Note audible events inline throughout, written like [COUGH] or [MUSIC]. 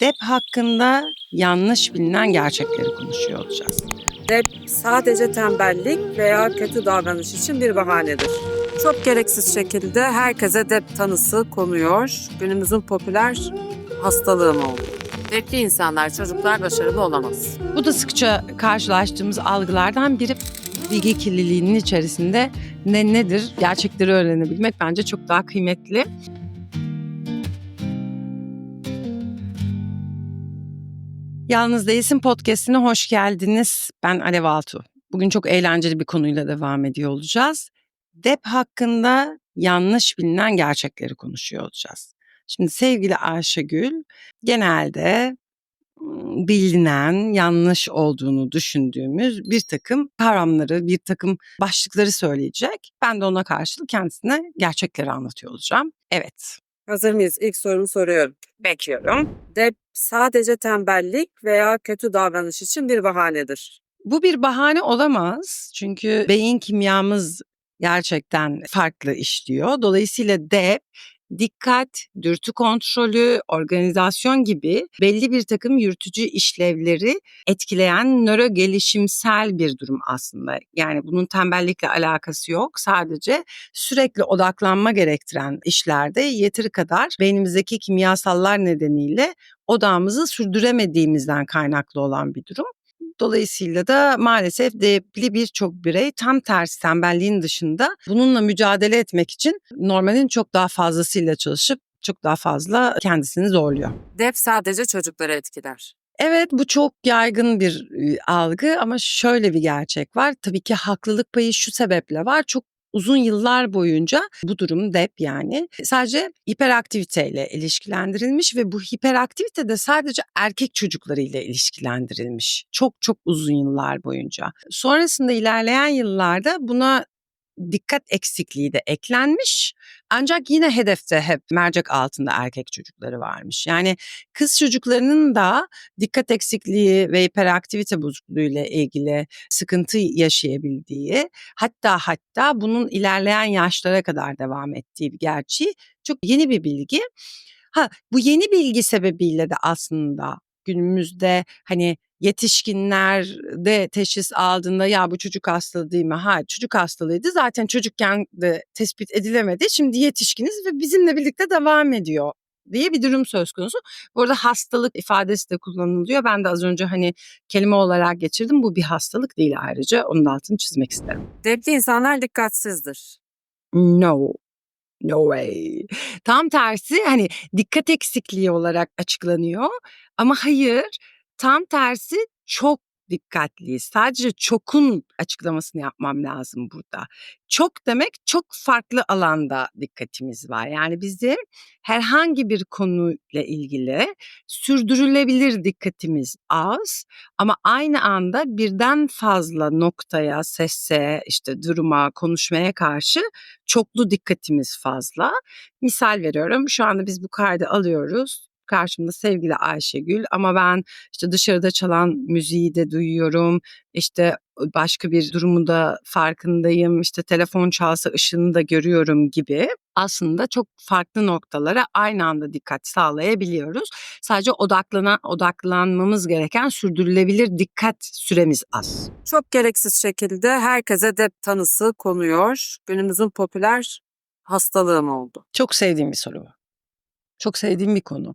Dep hakkında yanlış bilinen gerçekleri konuşuyor olacağız. Dep sadece tembellik veya kötü davranış için bir bahanedir. Çok gereksiz şekilde herkese dep tanısı konuyor. Günümüzün popüler hastalığı mı oldu? Depli insanlar, çocuklar başarılı olamaz. Bu da sıkça karşılaştığımız algılardan biri. Bilgi kirliliğinin içerisinde ne nedir gerçekleri öğrenebilmek bence çok daha kıymetli. Yalnız Değilsin Podcast'ine hoş geldiniz. Ben Alev Altu. Bugün çok eğlenceli bir konuyla devam ediyor olacağız. Dep hakkında yanlış bilinen gerçekleri konuşuyor olacağız. Şimdi sevgili Ayşegül genelde bilinen, yanlış olduğunu düşündüğümüz bir takım kavramları, bir takım başlıkları söyleyecek. Ben de ona karşılık kendisine gerçekleri anlatıyor olacağım. Evet, Hazır mıyız? İlk sorumu soruyorum. bekliyorum. Dep sadece tembellik veya kötü davranış için bir bahanedir. Bu bir bahane olamaz. Çünkü beyin kimyamız gerçekten farklı işliyor. Dolayısıyla DEP dikkat, dürtü kontrolü, organizasyon gibi belli bir takım yürütücü işlevleri etkileyen nöro gelişimsel bir durum aslında. Yani bunun tembellikle alakası yok. Sadece sürekli odaklanma gerektiren işlerde yeteri kadar beynimizdeki kimyasallar nedeniyle odağımızı sürdüremediğimizden kaynaklı olan bir durum. Dolayısıyla da maalesef DEP'li birçok birey tam tersi tembelliğin dışında bununla mücadele etmek için normalin çok daha fazlasıyla çalışıp çok daha fazla kendisini zorluyor. Dep sadece çocukları etkiler. Evet bu çok yaygın bir algı ama şöyle bir gerçek var. Tabii ki haklılık payı şu sebeple var. Çok uzun yıllar boyunca bu durum DEP yani sadece hiperaktiviteyle ilişkilendirilmiş ve bu hiperaktivite de sadece erkek çocuklarıyla ilişkilendirilmiş. Çok çok uzun yıllar boyunca. Sonrasında ilerleyen yıllarda buna dikkat eksikliği de eklenmiş. Ancak yine hedefte hep mercek altında erkek çocukları varmış. Yani kız çocuklarının da dikkat eksikliği ve hiperaktivite bozukluğu ile ilgili sıkıntı yaşayabildiği, hatta hatta bunun ilerleyen yaşlara kadar devam ettiği bir gerçeği çok yeni bir bilgi. Ha bu yeni bilgi sebebiyle de aslında günümüzde hani yetişkinler de teşhis aldığında ya bu çocuk hastalığı değil mi? Ha çocuk hastalığıydı zaten çocukken de tespit edilemedi. Şimdi yetişkiniz ve bizimle birlikte devam ediyor diye bir durum söz konusu. Bu arada hastalık ifadesi de kullanılıyor. Ben de az önce hani kelime olarak geçirdim. Bu bir hastalık değil ayrıca. Onun altını çizmek isterim. Depli insanlar dikkatsizdir. No. No way. Tam tersi hani dikkat eksikliği olarak açıklanıyor. Ama hayır tam tersi çok dikkatliyiz. Sadece çokun açıklamasını yapmam lazım burada. Çok demek çok farklı alanda dikkatimiz var. Yani bizim herhangi bir konuyla ilgili sürdürülebilir dikkatimiz az ama aynı anda birden fazla noktaya, sese, işte duruma, konuşmaya karşı çoklu dikkatimiz fazla. Misal veriyorum şu anda biz bu kaydı alıyoruz. Karşımda sevgili Ayşegül ama ben işte dışarıda çalan müziği de duyuyorum. İşte başka bir durumu da farkındayım. İşte telefon çalsa ışığını da görüyorum gibi. Aslında çok farklı noktalara aynı anda dikkat sağlayabiliyoruz. Sadece odaklanan, odaklanmamız gereken sürdürülebilir dikkat süremiz az. Çok gereksiz şekilde herkese dep tanısı konuyor. Günümüzün popüler hastalığı mı oldu? Çok sevdiğim bir soru bu. Çok sevdiğim bir konu.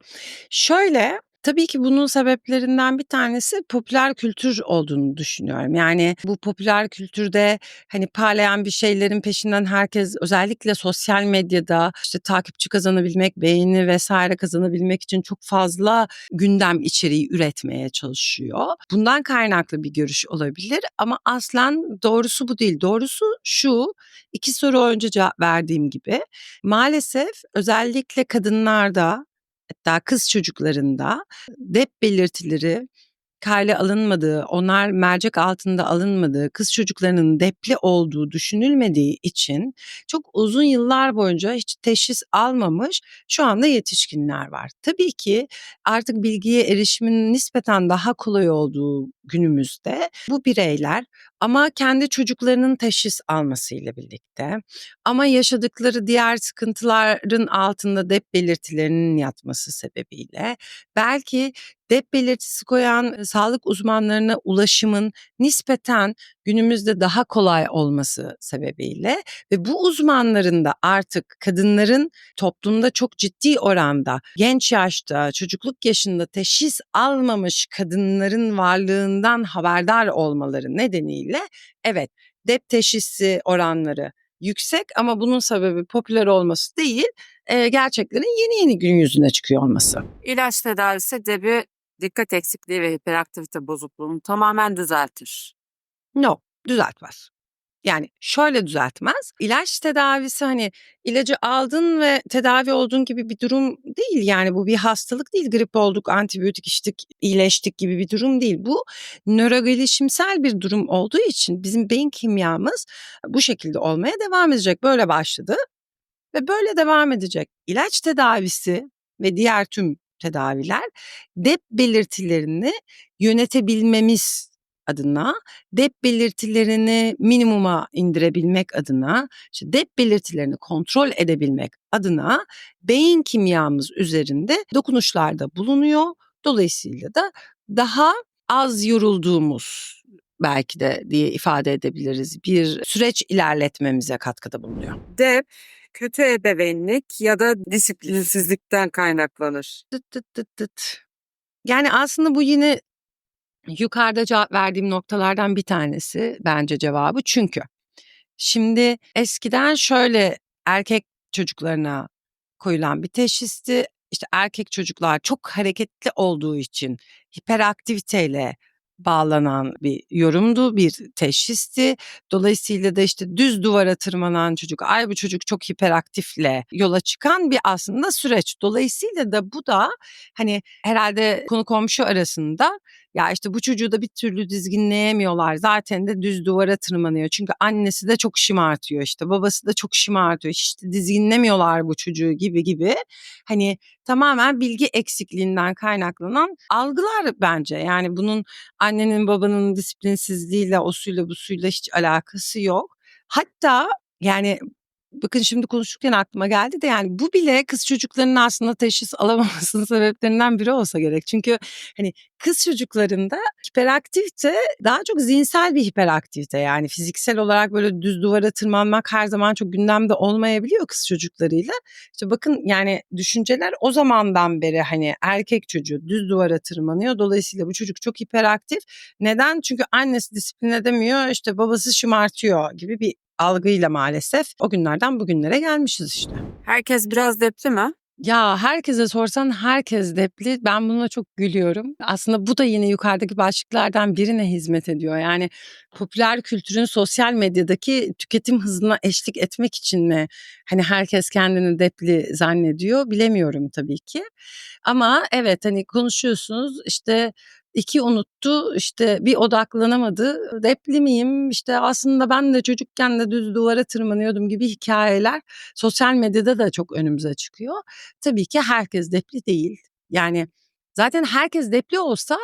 Şöyle Tabii ki bunun sebeplerinden bir tanesi popüler kültür olduğunu düşünüyorum. Yani bu popüler kültürde hani parlayan bir şeylerin peşinden herkes özellikle sosyal medyada işte takipçi kazanabilmek, beğeni vesaire kazanabilmek için çok fazla gündem içeriği üretmeye çalışıyor. Bundan kaynaklı bir görüş olabilir ama aslen doğrusu bu değil. Doğrusu şu iki soru önce cevap verdiğim gibi maalesef özellikle kadınlarda hatta kız çocuklarında dep belirtileri kale alınmadığı, onlar mercek altında alınmadığı, kız çocuklarının depli olduğu düşünülmediği için çok uzun yıllar boyunca hiç teşhis almamış şu anda yetişkinler var. Tabii ki artık bilgiye erişimin nispeten daha kolay olduğu günümüzde bu bireyler ama kendi çocuklarının teşhis almasıyla birlikte ama yaşadıkları diğer sıkıntıların altında dep belirtilerinin yatması sebebiyle belki dep belirtisi koyan sağlık uzmanlarına ulaşımın nispeten günümüzde daha kolay olması sebebiyle ve bu uzmanların da artık kadınların toplumda çok ciddi oranda genç yaşta, çocukluk yaşında teşhis almamış kadınların varlığından haberdar olmaları nedeniyle evet dep teşhisi oranları yüksek ama bunun sebebi popüler olması değil, e, gerçeklerin yeni yeni gün yüzüne çıkıyor olması. İlaç tedavisi DEB'i dikkat eksikliği ve hiperaktivite bozukluğunu tamamen düzeltir. No, düzeltmez. Yani şöyle düzeltmez. İlaç tedavisi hani ilacı aldın ve tedavi olduğun gibi bir durum değil. Yani bu bir hastalık değil. Grip olduk, antibiyotik içtik, iyileştik gibi bir durum değil. Bu nörogelişimsel bir durum olduğu için bizim beyin kimyamız bu şekilde olmaya devam edecek. Böyle başladı ve böyle devam edecek. İlaç tedavisi ve diğer tüm tedaviler dep belirtilerini yönetebilmemiz adına, dep belirtilerini minimuma indirebilmek adına, işte dep belirtilerini kontrol edebilmek adına beyin kimyamız üzerinde dokunuşlarda bulunuyor. Dolayısıyla da daha az yorulduğumuz belki de diye ifade edebiliriz. Bir süreç ilerletmemize katkıda bulunuyor. DEB kötü ebeveynlik ya da disiplinsizlikten kaynaklanır. Tıt tıt tıt tıt. Yani aslında bu yine yukarıda cevap verdiğim noktalardan bir tanesi bence cevabı. Çünkü şimdi eskiden şöyle erkek çocuklarına koyulan bir teşhisti. İşte erkek çocuklar çok hareketli olduğu için hiperaktiviteyle bağlanan bir yorumdu, bir teşhisti. Dolayısıyla da işte düz duvara tırmanan çocuk, ay bu çocuk çok hiperaktifle yola çıkan bir aslında süreç. Dolayısıyla da bu da hani herhalde konu komşu arasında ya işte bu çocuğu da bir türlü dizginleyemiyorlar. Zaten de düz duvara tırmanıyor. Çünkü annesi de çok şımartıyor işte. Babası da çok şımartıyor. İşte dizginlemiyorlar bu çocuğu gibi gibi. Hani tamamen bilgi eksikliğinden kaynaklanan algılar bence. Yani bunun annenin babanın disiplinsizliğiyle o suyla bu suyla hiç alakası yok. Hatta yani bakın şimdi konuşurken aklıma geldi de yani bu bile kız çocuklarının aslında teşhis [LAUGHS] alamamasının sebeplerinden biri olsa gerek. Çünkü hani kız çocuklarında hiperaktivite daha çok zihinsel bir hiperaktivite yani fiziksel olarak böyle düz duvara tırmanmak her zaman çok gündemde olmayabiliyor kız çocuklarıyla. İşte bakın yani düşünceler o zamandan beri hani erkek çocuğu düz duvara tırmanıyor. Dolayısıyla bu çocuk çok hiperaktif. Neden? Çünkü annesi disiplin edemiyor işte babası şımartıyor gibi bir algıyla maalesef o günlerden bugünlere gelmişiz işte. Herkes biraz depli mi? Ya herkese sorsan herkes depli. Ben buna çok gülüyorum. Aslında bu da yine yukarıdaki başlıklardan birine hizmet ediyor. Yani popüler kültürün sosyal medyadaki tüketim hızına eşlik etmek için mi hani herkes kendini depli zannediyor bilemiyorum tabii ki. Ama evet hani konuşuyorsunuz işte iki unuttu işte bir odaklanamadı depli miyim işte aslında ben de çocukken de düz duvara tırmanıyordum gibi hikayeler sosyal medyada da çok önümüze çıkıyor. Tabii ki herkes depli değil yani zaten herkes depli olsa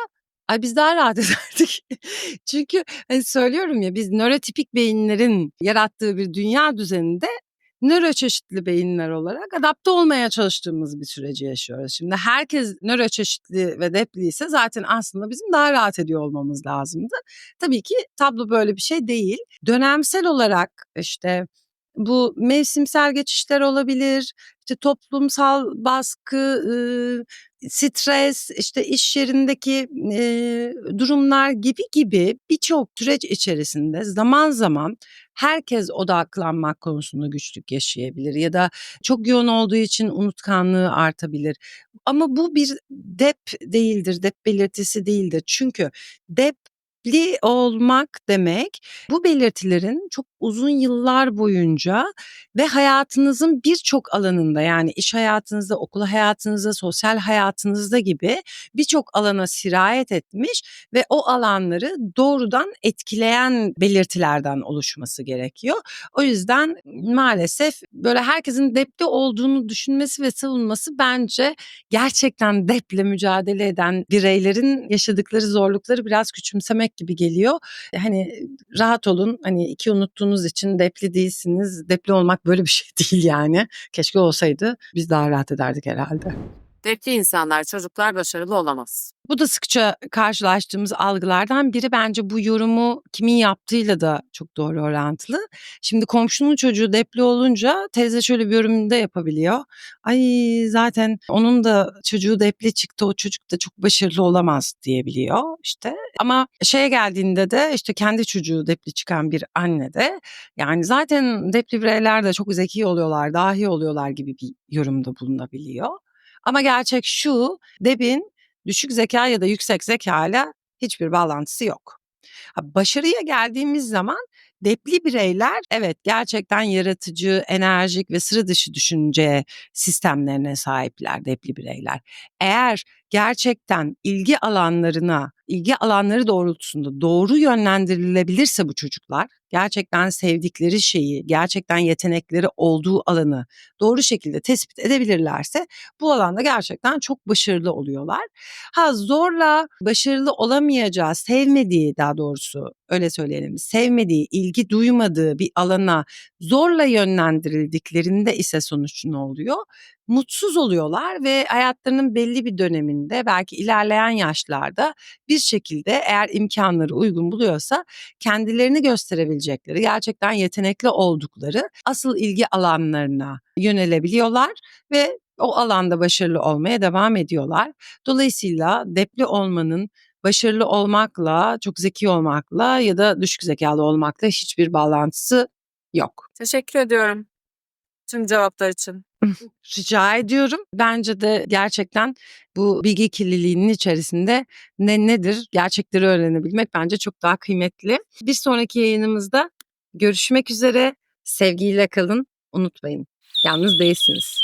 ay biz daha rahat [LAUGHS] ederdik. Çünkü hani söylüyorum ya biz nörotipik beyinlerin yarattığı bir dünya düzeninde nöroçeşitli beyinler olarak adapte olmaya çalıştığımız bir süreci yaşıyoruz. Şimdi herkes nöroçeşitli ve depli ise zaten aslında bizim daha rahat ediyor olmamız lazımdı. Tabii ki tablo böyle bir şey değil. Dönemsel olarak işte bu mevsimsel geçişler olabilir, işte toplumsal baskı, stres, işte iş yerindeki durumlar gibi gibi birçok süreç içerisinde zaman zaman herkes odaklanmak konusunda güçlük yaşayabilir ya da çok yoğun olduğu için unutkanlığı artabilir. Ama bu bir dep değildir, dep belirtisi değildir. Çünkü dep Depli olmak demek, bu belirtilerin çok uzun yıllar boyunca ve hayatınızın birçok alanında yani iş hayatınızda, okul hayatınızda, sosyal hayatınızda gibi birçok alana sirayet etmiş ve o alanları doğrudan etkileyen belirtilerden oluşması gerekiyor. O yüzden maalesef böyle herkesin depli olduğunu düşünmesi ve savunması bence gerçekten deple mücadele eden bireylerin yaşadıkları zorlukları biraz küçümsemek gibi geliyor. Hani rahat olun hani iki unuttuğunuz için depli değilsiniz. Depli olmak böyle bir şey [LAUGHS] değil yani. Keşke olsaydı biz daha rahat ederdik herhalde. Depli insanlar, çocuklar başarılı olamaz. Bu da sıkça karşılaştığımız algılardan biri bence bu yorumu kimin yaptığıyla da çok doğru orantılı. Şimdi komşunun çocuğu depli olunca teyze şöyle bir yorum da yapabiliyor. Ay zaten onun da çocuğu depli çıktı o çocuk da çok başarılı olamaz diyebiliyor işte. Ama şeye geldiğinde de işte kendi çocuğu depli çıkan bir anne de yani zaten depli bireyler de çok zeki oluyorlar, dahi oluyorlar gibi bir yorumda bulunabiliyor. Ama gerçek şu, DEB'in düşük zeka ya da yüksek zeka ile hiçbir bağlantısı yok. Başarıya geldiğimiz zaman depli bireyler evet gerçekten yaratıcı, enerjik ve sıra dışı düşünce sistemlerine sahipler depli bireyler. Eğer gerçekten ilgi alanlarına, ilgi alanları doğrultusunda doğru yönlendirilebilirse bu çocuklar, gerçekten sevdikleri şeyi, gerçekten yetenekleri olduğu alanı doğru şekilde tespit edebilirlerse bu alanda gerçekten çok başarılı oluyorlar. Ha zorla başarılı olamayacağı, sevmediği daha doğrusu öyle söyleyelim, sevmediği, ilgi duymadığı bir alana zorla yönlendirildiklerinde ise sonuç ne oluyor? Mutsuz oluyorlar ve hayatlarının belli bir döneminde belki ilerleyen yaşlarda bir şekilde eğer imkanları uygun buluyorsa kendilerini gösterebilecekleri, gerçekten yetenekli oldukları asıl ilgi alanlarına yönelebiliyorlar ve o alanda başarılı olmaya devam ediyorlar. Dolayısıyla depli olmanın başarılı olmakla, çok zeki olmakla ya da düşük zekalı olmakla hiçbir bağlantısı yok. Teşekkür ediyorum tüm cevaplar için. Rica ediyorum. Bence de gerçekten bu bilgi kirliliğinin içerisinde ne nedir gerçekleri öğrenebilmek bence çok daha kıymetli. Bir sonraki yayınımızda görüşmek üzere. Sevgiyle kalın. Unutmayın. Yalnız değilsiniz.